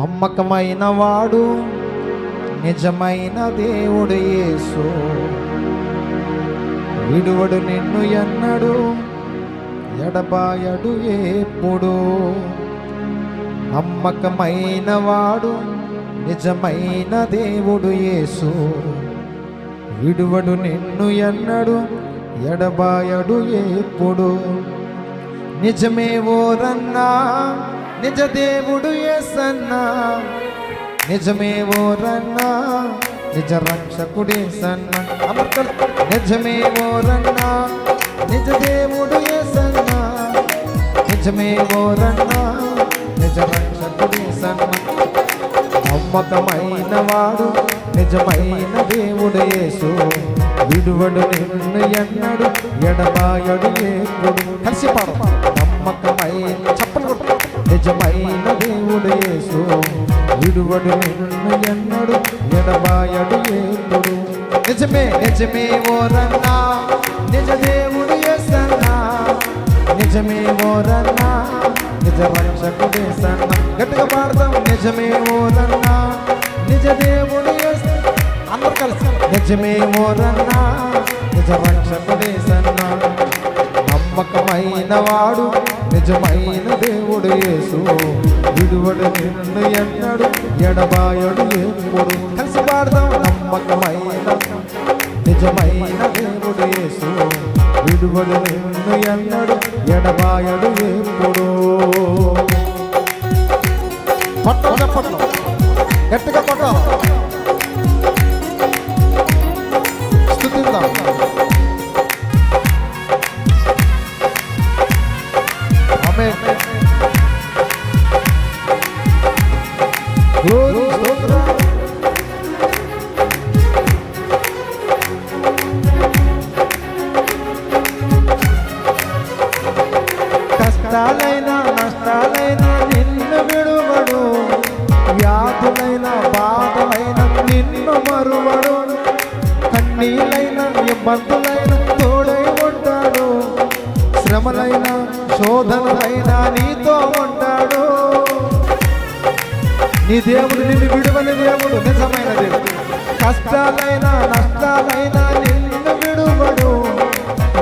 నమ్మకమైన వాడు నిజమైన దేవుడు యేసు. విడువడు నిన్ను ఎన్నడు ఎడబాయడు ఎప్పుడు. నమ్మకమైన వాడు నిజమైన దేవుడు యేసు. విడువడు నిన్ను ఎన్నడు ఎడబాయడు ఎప్పుడు. నిజమే ఓరన్నా నిజ దేవుడు ఎసన్నా నిజమే ఓరన్నా నిజ రక్షకుడే సన్న. అమర్కలు నిజమే ఓరన్నా నిజ దేవుడు ఎసన్నా నిజమే ఓరన్నా నిజ రక్షకుడే సన్న. నమ్మకమైన వాడు నిజమైన దేవుడు యేసు. విడువడు నిన్ను ఎన్నడు ఎడబాయడు ఎప్పుడు కలిసి పాడు. నమ్మకమైన చెప్పలు నిజమైన దేవుడు యేసు. విడువడు నిన్ను ఎన్నడు ఎడబాయడు ఎప్పుడు. నిజమే నిజమే ఓరన్నా నిజ దేవుడు యేసన్నా. నిజమే ఓరన్నా నిజ రక్షకుడే సన్న. గట్టిగా పాడతాం నిజమే ఓరన్నా నిజ దేవుడు అందరు కలిసి నిజమే ఓరన్నా నిజ రక్షకుడే సన్న. నమ్మకమైన వాడు నిజమైన దేవుడు. యేసు విడువడు నిన్ను ఎన్నడు? ఎడబాయడు ఎప్పుడు? కలిసి పాడదాం నమ్మకమైన నిజమైన దేవుడు యేసు విడువడు నిన్ను ఎన్నడు? ఎడబాయడు ఎప్పుడు? పట్టం చెప్పట్లు ఎట్టుగా శ్రమలైన శోధనలైనా నీతో ఉంటాడు. నీ దేవుడు నిన్ను విడువని దేవుడు నిజమైన దేవుడు. కష్టాలైన నష్టాలైన నిన్ను విడువడు.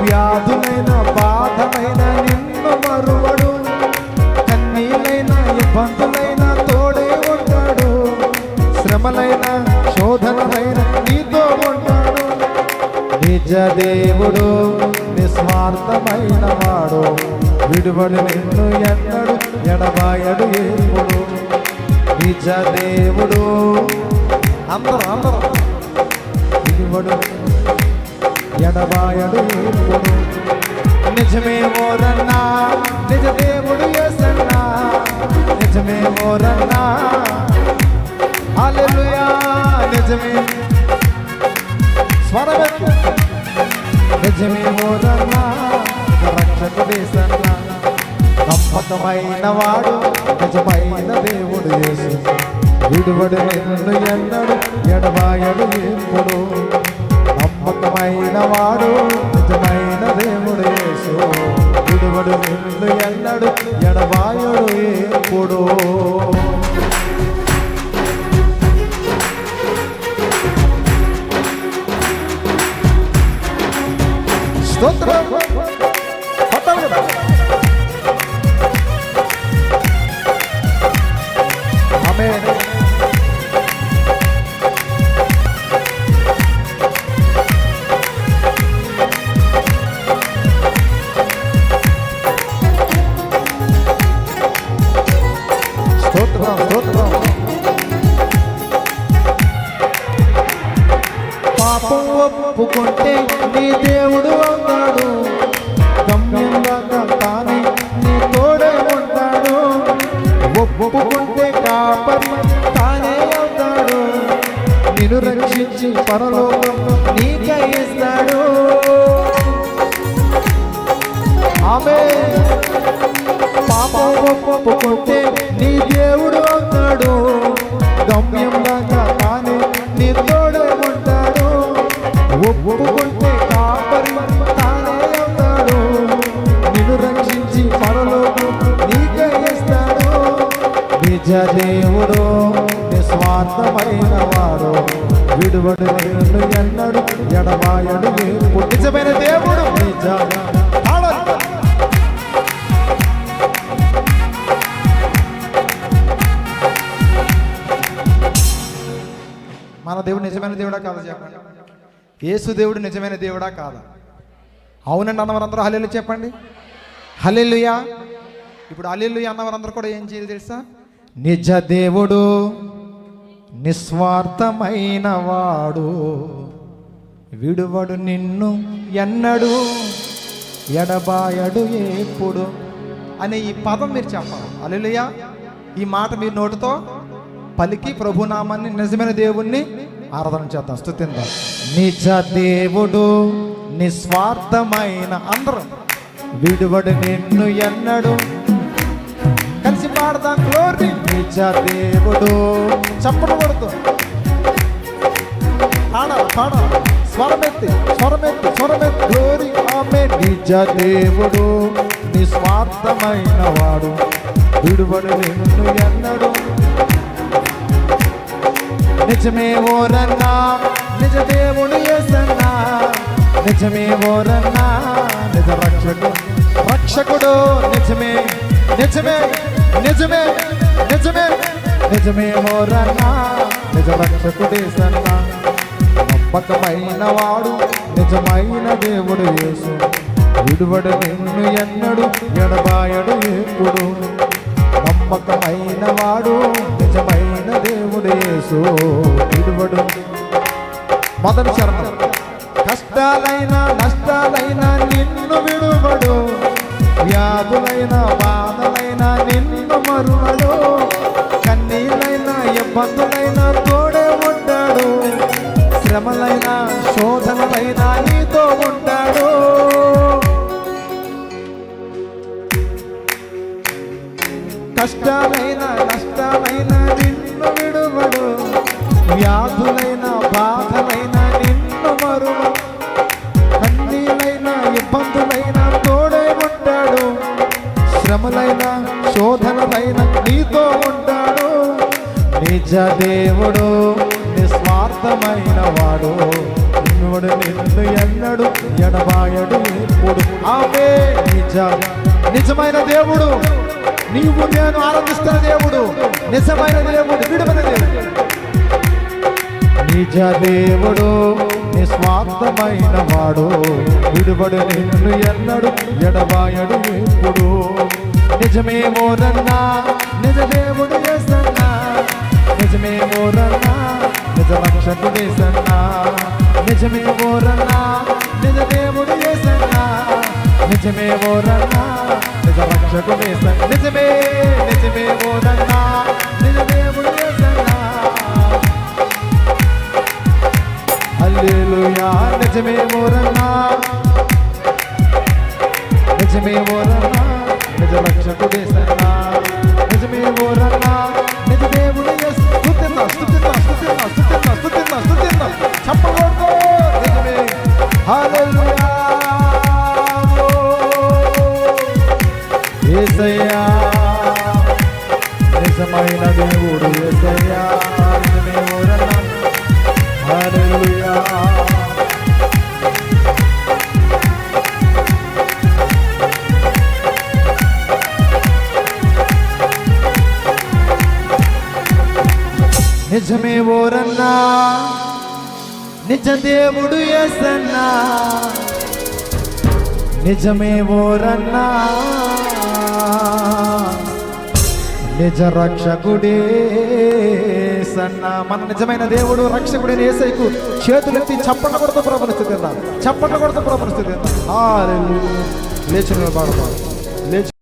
వ్యాధులైన బాధలైన నిన్ను మరువడు. కన్నీలైన ఇబ్బందులైన తోడే ఉంటాడు. శ్రమలైన శోధనలైన నీతో ఉంటాడు. నిజ దేవుడు. విడువడు నిన్ను ఎన్నడు ఎడబాయడు ఎప్పుడు నిజ దేవుడు అందరూ అందరూ విడువడు ఎడబాయడు ఎప్పుడు నిజమే ఓరన్నా నిజ దేవుడు ఎసన్నా నిజమే ఓరన్నా హల్లెలూయా నిజమే స్వరమే నిజమే ఓరన్నా రక్షకుడే నమ్మకమైన వాడు నిజమైన దేవుడు యేసు. విడువడు నిన్ను ఎన్నడు ఎడబాయడు ఎప్పుడు. నమ్మకమైన వాడు నిజమైన దేవుడు యేసు. విడువడు నిన్ను ఎన్నడు ఎడబాయడు ఎప్పుడు. స్తోత్రం. Amén. పరలోకం నీకే ఇస్తాడు ఆమె పాపం ఒప్పుకుంటే నీ దేవుడు అవుతాడు గమ్యం దాకా కానీ నీ తోడే ఉంటాడు. ఒప్పుకుంటే కాపరి తానే అవుతాడు. నిన్ను రక్షించి పరలోకం నీకే ఇస్తాడు నిజ దేవుడు నిస్వార్థమైన వారు విడువడు నేను ఎన్నడు ఎడబాయడు నిజమైన దేవుడు. నిజ మన దేవుడు నిజమైన దేవుడా కాదా చెప్పండి? యేసు దేవుడు నిజమైన దేవుడా కాదా? అవునండి అన్నవారందరూ హలేలు చెప్పండి. హలేలుయా ఇప్పుడు హల్లెలుయా అన్నవారందరూ కూడా ఏం చేయాలి తెలుసా? నిజ దేవుడు. నిస్వార్థమైన వాడు విడువడు నిన్ను ఎన్నడు ఎడబాయడు ఎప్పుడు అనే ఈ పదం మీరు చెప్పాలి. అల్లెలుయా ఈ మాట మీ నోటితో పలికి ప్రభునామాన్ని నిజమైన దేవుణ్ణి ఆరాధన చేద్దాం స్థుతిందాం నిజ దేవుడు నిస్వార్థమైన అందరం. విడువడు నిన్ను ఎన్నడు పాడదాం గ్లోరీ నిజ దేవుడు. చప్పలు కొడుతూ. పాడాలి పాడాలి స్వరమెత్తి స్వరమెత్తి స్వరమెత్తి. గ్లోరీ ఆమె నిజ దేవుడు. నిస్వార్థమైన వాడు విడువడు నిన్ను ఎన్నడు. నిజమే ఓరన్నా. నిజ దేవుడు ఎసన్నా. నిజమే ఓరన్నా. నిజ రక్షకుడు. రక్షకుడు నిజమే. నిజమే. నిజమే నిజమే. నిజమే ఓరన్నా నిజ రక్షకుడే సన్నా. నమ్మకమైన వాడు నిజమైన దేవుడు యేసు. విడువడు నిన్ను ఎన్నడు ఎడబాయడు ఎప్పుడు. నమ్మకమైన వాడు నిజమైన దేవుడు యేసు. విడువడు. మొదటి చరణం. కష్టాలైన నష్టాలైన నిన్ను విడువడు. వ్యాధులైన బాధలైన నిన్ను మరువడు. కన్నీలైనా ఇబ్బందులైనా తోడే ఉంటాడు. శ్రమలైన శోధనలైనా నీతో నిజ దేవుడు నిస్వార్థమైన వాడు నిన్నుడు నిన్ను ఎన్నడు ఎడబాయడు ఎప్పుడు. ఆమె నిజ నిజమైన దేవుడు. నీవు నేను ఆరాధిస్తున్న దేవుడు. నిజమైన దేవుడు విడువన దేవుడు. నిజ దేవుడు నిస్వార్థమైన వాడు విడుబడు నిన్ను ఎన్నడు ఎడబాయడు ఎప్పుడు. నిజమేమోనన్నా నిజ దేవుడు వేసన్నా నిజమే మోరన్నా నిజ రక్షకుడు వేసన్నా నిజమే మోరన్నా నిజ దేవుడు వేసన్నా నిజమే మోరన్నా నిజ రక్షకుడు వేసన్నా నిజమే నిజమే మోరన్నా నిజ దేవుడు వేసన్నా హల్లెలూయా నిజమే మోరన్నా నిజమే మోరన్నా నిజ రక్షకుడే నిజమే మోరన్నా నిజ దేవుడు యేసు స్తుతిద్దాం స్తుతిద్దాం స్తుతిద్దాం స్తుతిద్దాం స్తుతిద్దాం నిజమే ఓరన్నా. నిజ దేవుడు ఎసన్నా. నిజమే ఓరన్నా. నిజ రక్షకుడే సన్నా. మన నిజమైన దేవుడు రక్షకుడే ఏసైకు చేతులెత్తి చప్పట్ల కొడుతూ ప్రపరిస్థితి చప్పట్ల కొడుతూ ప్రపరిస్థితి లేచిన పాడతాడు లేచి